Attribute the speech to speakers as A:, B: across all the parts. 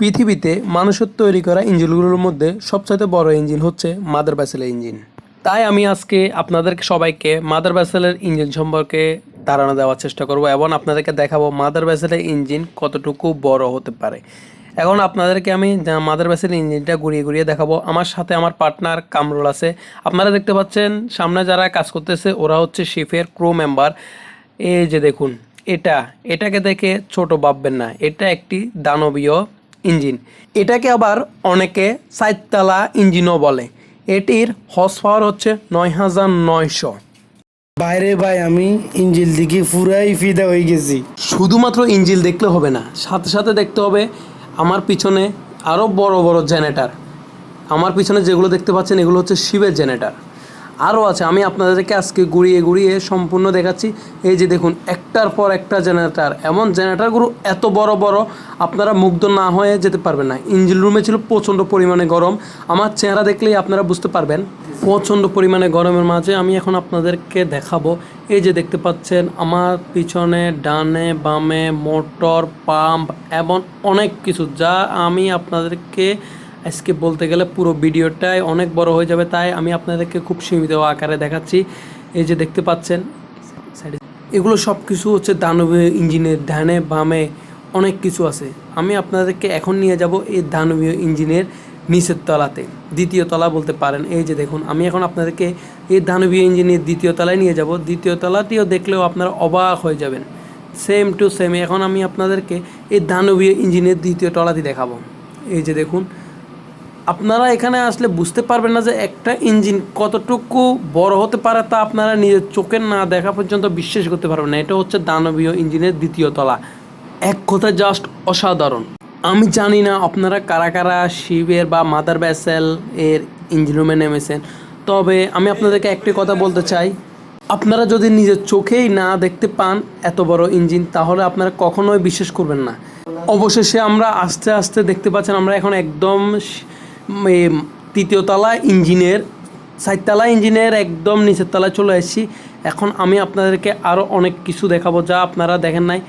A: পৃথিবীতে মানুষের তৈরি করা ইঞ্জিনগুলোর মধ্যে সবচাইতে বড় ইঞ্জিন হচ্ছে মাদার ব্যাসেলের ইঞ্জিন তাই আমি আজকে আপনাদেরকে সবাইকে মাদার ব্যাসেলের ইঞ্জিন সম্পর্কে ধারণা দেওয়ার চেষ্টা করব এবং আপনাদেরকে দেখাবো মাদার ব্যাসেলের ইঞ্জিন কতটুকু বড় হতে পারে। এখন আপনাদেরকে আমি মাদার ব্যাসেলের ইঞ্জিনটা ঘুরিয়ে ঘুরিয়ে দেখাবো। আমার সাথে আমার পার্টনার কামরুল আছে। আপনারা দেখতে পাচ্ছেন, সামনে যারা কাজ করতেছে, ওরা হচ্ছে শিফের ক্রু মেম্বার এই যে দেখুন, এটা, এটাকে দেখে ছোট ভাববেন না। এটা একটি দানবীয় ইঞ্জিন। এটাকে আবার অনেকে সাইততলা ইঞ্জিনও বলে। এটির হর্স পাওয়ার হচ্ছে নয় হাজার নয়শো।
B: বাইরে ভাই আমি ইঞ্জিল দিকে পুরাই ফিদা হয়ে গেছি।
A: শুধুমাত্র ইঞ্জিল দেখলে হবে না সাথে সাথে দেখতে হবে আমার পিছনে আরও বড় বড় জেনারেটার। আমার পিছনে যেগুলো দেখতে পাচ্ছেন এগুলো হচ্ছে শিবের জেনারেটার। আরও আছে, আমি আপনাদেরকে আজকে ঘুরিয়ে ঘুরিয়ে সম্পূর্ণ দেখাচ্ছি। এই যে দেখুন, একটার পর একটা জেনারেটার। এমন জেনারেটারগুলো এত বড় বড়, আপনারা মুগ্ধ না হয়ে যেতে পারবেন না। ইঞ্জিন রুমে ছিল প্রচণ্ড পরিমাণে গরম। আমার চেহারা দেখলেই আপনারা বুঝতে পারবেন, প্রচণ্ড পরিমাণে গরমের মাঝে আমি এখন আপনাদেরকে দেখাবো। এই যে দেখতে পাচ্ছেন, আমার পিছনে, ডানে, বামে, মোটর, পাম্প, এবং অনেক কিছু যা আমি আপনাদেরকে আজকে বলতে গেলে পুরো ভিডিওটাই অনেক বড় হয়ে যাবে, তাই আমি আপনাদেরকে খুব সীমিত আকারে দেখাচ্ছি। এই যে দেখতে পাচ্ছেন এগুলো সব কিছু হচ্ছে দানবীয় ইঞ্জিনের ধ্যানে, বামে অনেক কিছু আছে। আমি আপনাদেরকে এখন নিয়ে যাব এই দানবীয় ইঞ্জিনের নিচের তলাতে, দ্বিতীয় তলা বলতে পারেন। এই যে দেখুন, আমি এখন আপনাদেরকে এই দানবীয় ইঞ্জিনের দ্বিতীয় তলায় নিয়ে যাব। দ্বিতীয় তলাটিও দেখলেও আপনারা অবাক হয়ে যাবেন। সেম টু সেম এখন আমি আপনাদেরকে এই দানবীয় ইঞ্জিনের দ্বিতীয় তলাটি দেখাবো। এই যে দেখুন আপনারা এখানে আসলে বুঝতে পারবেন না যে একটা ইঞ্জিন কতটুকু বড় হতে পারে তা আপনারা নিজের চোখের না দেখা পর্যন্ত বিশ্বাস করতে পারবেন না। এটা হচ্ছে দানবীয় ইঞ্জিনের দ্বিতীয় তলা। এক কথা জাস্ট অসাধারণ। আমি জানি না আপনারা কারা কারা শিবের বা মাদার ব্যাসেল এর ইঞ্জিন রুমে নেমেছেন। তবে আমি আপনাদেরকে একটি কথা বলতে চাই। আপনারা যদি নিজের চোখেই না দেখতে পান এত বড় ইঞ্জিন, তাহলে আপনারা কখনোই বিশ্বাস করবেন না। অবশেষে আমরা আস্তে আস্তে দেখতে পাচ্ছেন, আমরা এখন একদম তৃতীয় তলা ইঞ্জিনের সাইততলা ইঞ্জিনের একদম নিচের তলায় চলে এসেছি এখন আমি আপনাদেরকে আরও অনেক কিছু দেখাবো যা আপনারা দেখেন নাই।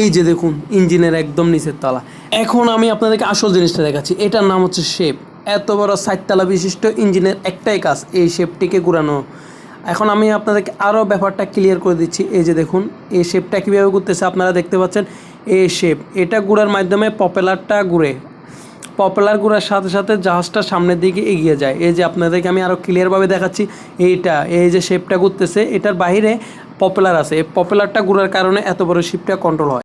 A: এই যে দেখুন, ইঞ্জিনের একদম নিচের তলা। এখন আমি আপনাদেরকে আসল জিনিসটা দেখাচ্ছি। এটার নাম হচ্ছে শেপ। এত বড় সাইততলা বিশিষ্ট ইঞ্জিনের একটাই কাজ এই শেপটিকে ঘুরানো। এখন আমি আপনাদেরকে আরও ব্যাপারটা ক্লিয়ার করে দিচ্ছি। এই যে দেখুন, এই শেপটা কীভাবে ঘুরতেছে আপনারা দেখতে পাচ্ছেন। এই শেপ, এটা ঘুরার মাধ্যমে পপুলারটা ঘুরে। পপুলার ঘোরার সাথে সাথে জাহাজটা সামনের দিকে এগিয়ে যায়। এই যে আপনাদেরকে আমি আরও ক্লিয়ারভাবে দেখাচ্ছি, এইটা, এই যে শেপটা ঘুরতেছে, এটার বাইরে পপুলার আছে। এই পপুলারটা ঘোরার কারণে এত বড় শিপটা কন্ট্রোল হয়।